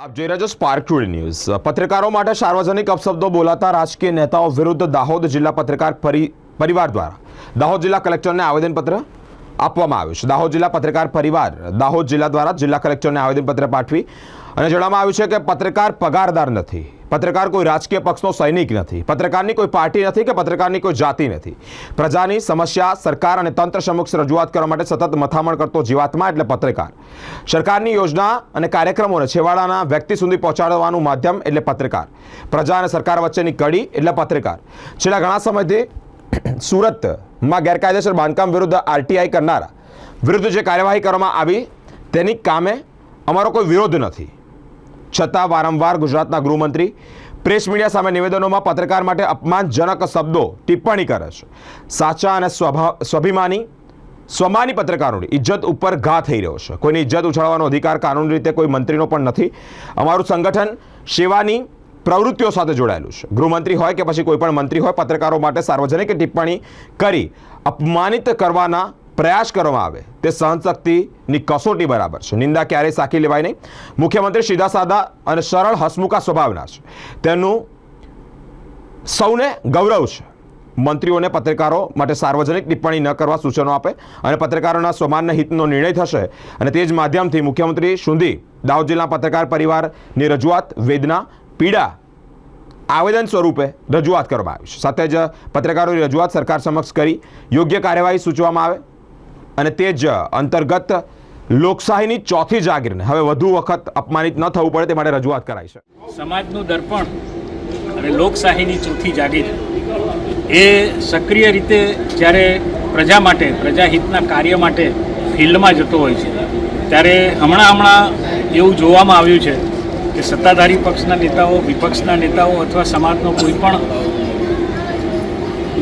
આપ જોઈ રહ્યા છો સ્પાર્ક ટુડે ન્યૂઝ પત્રકારો માટે સાર્વજનિક અપશબ્દો બોલાતા રાજકીય નેતાઓ વિરુદ્ધ દાહોદ જિલ્લા પત્રકાર પરી- પરિવાર દ્વારા. દાહોદ જિલ્લા કલેક્ટરને આવેદનપત્ર આપવામાં આવ્યું છે. દાહોદ જિલ્લા પત્રકાર પરિવાર દાહોદ જિલ્લા દ્વારા જિલ્લા કલેક્ટરને આવેદનપત્ર પાઠવી અને જણાવવામાં આવ્યું છે કે પત્રકાર પગારદાર નથી. પત્રકાર કોઈ રાજકીય પક્ષનો સૈનિક નથી, પત્રકારની કોઈ પાર્ટી નથી કે પત્રકારની કોઈ જાતિ નથી. પ્રજાની સમસ્યા સરકાર અને તંત્ર સમક્ષ રજૂઆત કરવા માટે સતત મથામણ કરતો જીવાત્મા એટલે પત્રકાર. સરકારની યોજના અને કાર્યક્રમોને છેવાડાના વ્યક્તિ સુધી પહોંચાડવાનું માધ્યમ એટલે પત્રકાર. પ્રજા અને સરકાર વચ્ચેની કડી એટલે પત્રકાર. છેલ્લા ઘણા સમયથી સુરતમાં ગેરકાયદેસર બાંધકામ વિરુદ્ધ આરટીઆઈ કરનારા વિરુદ્ધ જે કાર્યવાહી કરવામાં આવી, તેની કામે અમારો કોઈ વિરોધ નથી. છતાં વારંવાર ગુજરાતના ગૃહમંત્રી પ્રેસ મીડિયા સામે નિવેદનોમાં પત્રકાર માટે અપમાનજનક શબ્દો ટિપ્પણી કરે છે. સાચા અને સ્વભાવ સ્વાભિમાની, સ્વમાની પત્રકારોની ઇજ્જત ઉપર ઘા થઈ રહ્યો છે. કોઈની ઇજ્જત ઉછાળવાનો અધિકાર કાનૂની રીતે કોઈ મંત્રીનો પણ નથી. અમારું સંગઠન સેવાની પ્રવૃત્તિઓ સાથે જોડાયેલું છે. ગૃહમંત્રી હોય કે પછી કોઈ પણ મંત્રી હોય, પત્રકારો માટે સાર્વજનિક ટિપ્પણી કરી અપમાનિત કરવાના પ્રયાસ કરવામાં આવે, તે સહનશક્તિની કસોટી બરાબર છે. નિંદા ક્યારેય સાખી લેવાય નહીં. મુખ્યમંત્રી સીધા સાદા અને સરળ હસમુખા સ્વભાવના છે. તેનું સૌને ગૌરવ છે. મંત્રીઓને પત્રકારો માટે સાર્વજનિક ટિપ્પણી ન કરવા સૂચનો આપે અને પત્રકારોના સમાનના હિતનો નિર્ણય થશે અને તે જ માધ્યમથી મુખ્યમંત્રી સુધી દાહોદ જિલ્લા પત્રકાર પરિવારની રજૂઆત, વેદના, પીડા, આવેદન સ્વરૂપે રજૂઆત કરવામાં આવી છે. સાથે જ પત્રકારોની રજૂઆત સરકાર સમક્ષ કરી યોગ્ય કાર્યવાહી સૂચવામાં આવે. અને તે જ અંતર્ગત લોકશાહીની ચોથી જાગીરને હવે વધુ વખત અપમાનિત ન થવું પડે તે માટે રજૂઆત કરાઈ છે. સમાજનું દર્પણ અને લોકશાહીની ચોથી જાગીર એ સક્રિય રીતે જ્યારે પ્રજા માટે, પ્રજાહિતના કાર્ય માટે ફિલ્ડમાં જતો હોય છે, ત્યારે હમણાં હમણાં એવું જોવામાં આવ્યું છે કે સત્તાધારી પક્ષના નેતાઓ, વિપક્ષના નેતાઓ અથવા સમાજનો કોઈ પણ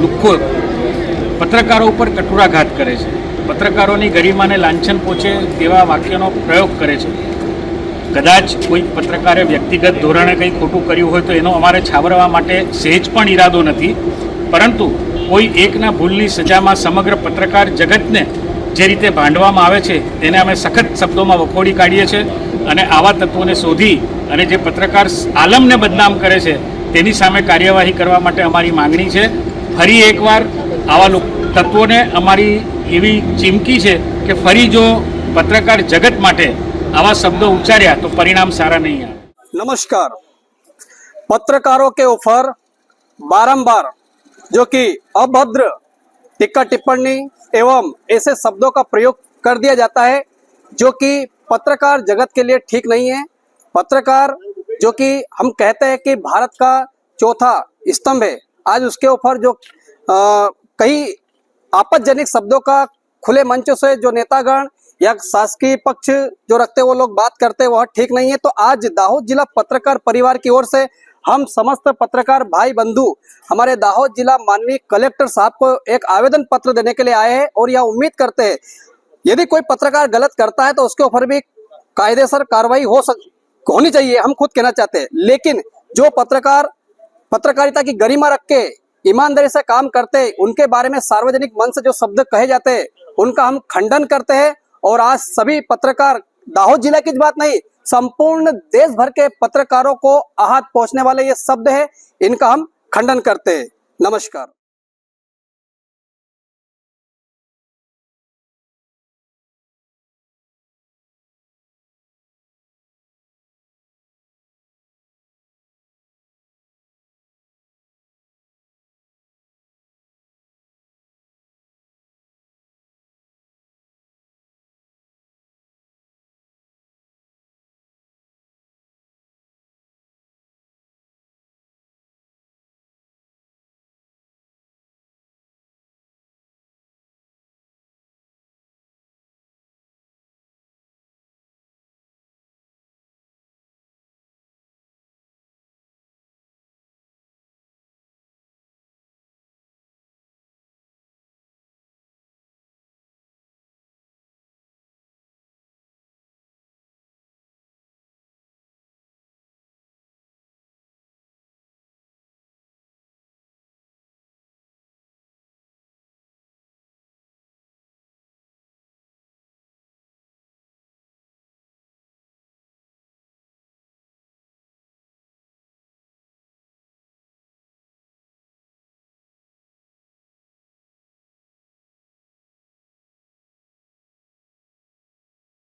લુખ્ખો પત્રકારો ઉપર કટુરાઘાત કરે છે. પત્રકારોની ગરિમાને લાંછન પહોંચે તેવા વાક્યનો પ્રયોગ કરે છે. કદાચ કોઈ પત્રકારે વ્યક્તિગત ધોરણે કંઈ ખોટું કર્યું હોય તો એનો અમારે છાવરવા માટે સહેજ પણ ઈરાદો નથી. પરંતુ કોઈ એકના ભૂલની સજામાં સમગ્ર પત્રકાર જગતને જે રીતે ભાંડવામાં આવે છે તેને અમે સખત શબ્દોમાં વખોડી કાઢીએ છીએ અને આવા તત્વોને શોધી અને જે પત્રકાર આલમને બદનામ કરે છે તેની સામે કાર્યવાહી કરવા માટે અમારી માંગણી છે. ફરી એકવાર આવા લોક- તત્વોને અમારી એવી ચીમકી છે કે ફરી જો પત્રકાર જગત માટે આવા શબ્દો ઉચ્ચાર્યા તો પરિણામ સારા નહીં આવે नमस्कार पत्रकारों के ऊपर बारंबार जो कि अभद्र टिक्का टिप्पणी एवं ऐसे शब्दों का प्रयोग कर दिया जाता है जो कि पत्रकार जगत के लिए ठीक नहीं है पत्रकार जो कि हम कहते हैं कि भारत का चौथा स्तंभ है आज उसके ऊपर जो अ, कई आपत्तिजनक शब्दों का खुले मंचों से जो नेतागण या शासकीय पक्ष जो रखते वो लोग बात करते वह ठीक नहीं है। तो आज दाहोद जिला पत्रकार परिवार की ओर से हम समस्त पत्रकार भाई बंधु, हमारे दाहोद जिला माननीय कलेक्टर साहब को एक आवेदन पत्र देने के लिए आए हैं और यह उम्मीद करते हैं, यदि कोई पत्रकार गलत करता है तो उसके ऊपर भी कायदेसर कार्रवाई हो सक, होनी चाहिए, हम खुद कहना चाहते हैं। लेकिन जो पत्रकार, पत्रकारिता की गरिमा रख के ईमानदारी से काम करते, उनके बारे में सार्वजनिक मन से जो शब्द कहे जाते हैं उनका हम खंडन करते हैं। और आज सभी पत्रकार, दाहोद जिला की बात नहीं, संपूर्ण देश भर के पत्रकारों को आहत पहुँचने वाले ये शब्द है, इनका हम खंडन करते हैं। नमस्कार।